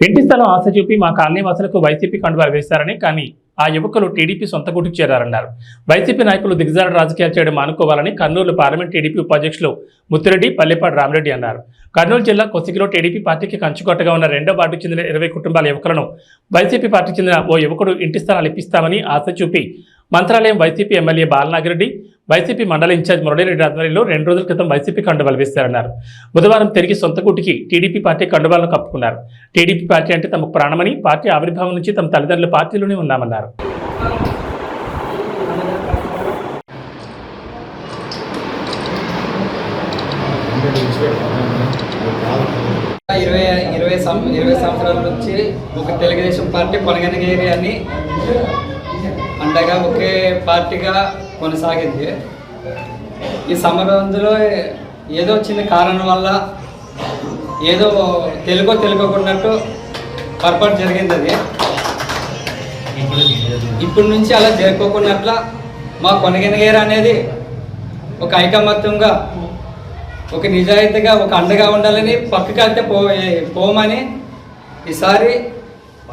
ఇంటి స్థలం ఆశ చూపి మా కాలనీ వాసులకు వైసీపీ కండువాలు వేశారని కానీ ఆ యువకులు టీడీపీ సొంత గుడికి చేరారన్నారు. వైసీపీ నాయకులు దిగ్జాడ రాజకీయాలు చేయడం మానుకోవాలని కర్నూలు పార్లమెంట్ టీడీపీ ఉపాధ్యక్షులు ముత్తిరెడ్డి పల్లెపాటి రామిరెడ్డి అన్నారు. కర్నూలు జిల్లా కొసిగిలో టీడీపీ పార్టీకి కంచుకొట్టగా ఉన్న రెండో వార్డుకు చెందిన ఇరవై కుటుంబాల యువకులను వైసీపీ పార్టీకి చెందిన ఓ యువకుడు ఇంటి స్థలాలు ఇప్పిస్తామని ఆశ చూపి Mantralayam YCP MLA Balanagireddy YCP మండల ఇన్ఛార్జ్ మురళీరెడ్డి ఆధ్వర్యంలో రెండు రోజుల క్రితం వైసీపీ కండువాలు వేశారన్నారు. బుధవారం తిరిగి సొంత గుటికి టీడీపీ పార్టీ కండువాలను కప్పుకున్నారు. టీడీపీ పార్టీ అంటే తమకు ప్రాణమని పార్టీ ఆవిర్భావం నుంచి తమ తల్లిదండ్రుల పార్టీలోనే ఉన్నామన్నారు. ఇరవై ఇరవై ఇరవై సంవత్సరాల నుంచి ఒక తెలుగుదేశం పార్టీ కొనగనగిరి అని అండగా ఒకే పార్టీగా కొనసాగింది. ఈ సమరంలో ఏదో చిన్న కారణం వల్ల ఏదో తెలుగో తెలుగుకున్నట్టు పొరపాటు జరిగింది అది. ఇప్పటి నుంచి అలా జరుపుకున్నట్ల మా కొనగనగిరి అనేది ఒక ఐకమత్యంగా ఒక నిజాయితీగా ఒక అండగా ఉండాలని పక్కకి వెళ్తే పో పోమని ఈసారి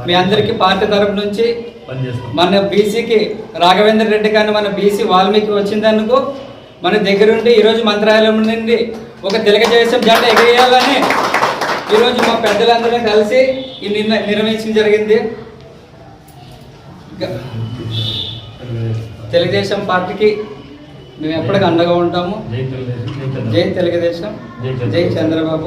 మీ అందరికీ పార్టీ తరపు నుంచి మన బీసీకి రాఘవేంద్ర రెడ్డి కానీ మన బీసీ వాల్మీకి వచ్చిందనుకో మన దగ్గరుండి ఈరోజు మంత్రాలయం నుండి ఒక తెలుగుదేశం జెండా ఎగరేయాలని ఈరోజు మా పెద్దలందరూ కలిసి ఈ నిర్ణ నిర్వహించడం జరిగింది. తెలుగుదేశం పార్టీకి మేము ఎప్పటికీ అండగా ఉంటాము. జై తెలుగుదేశం జై చంద్రబాబు.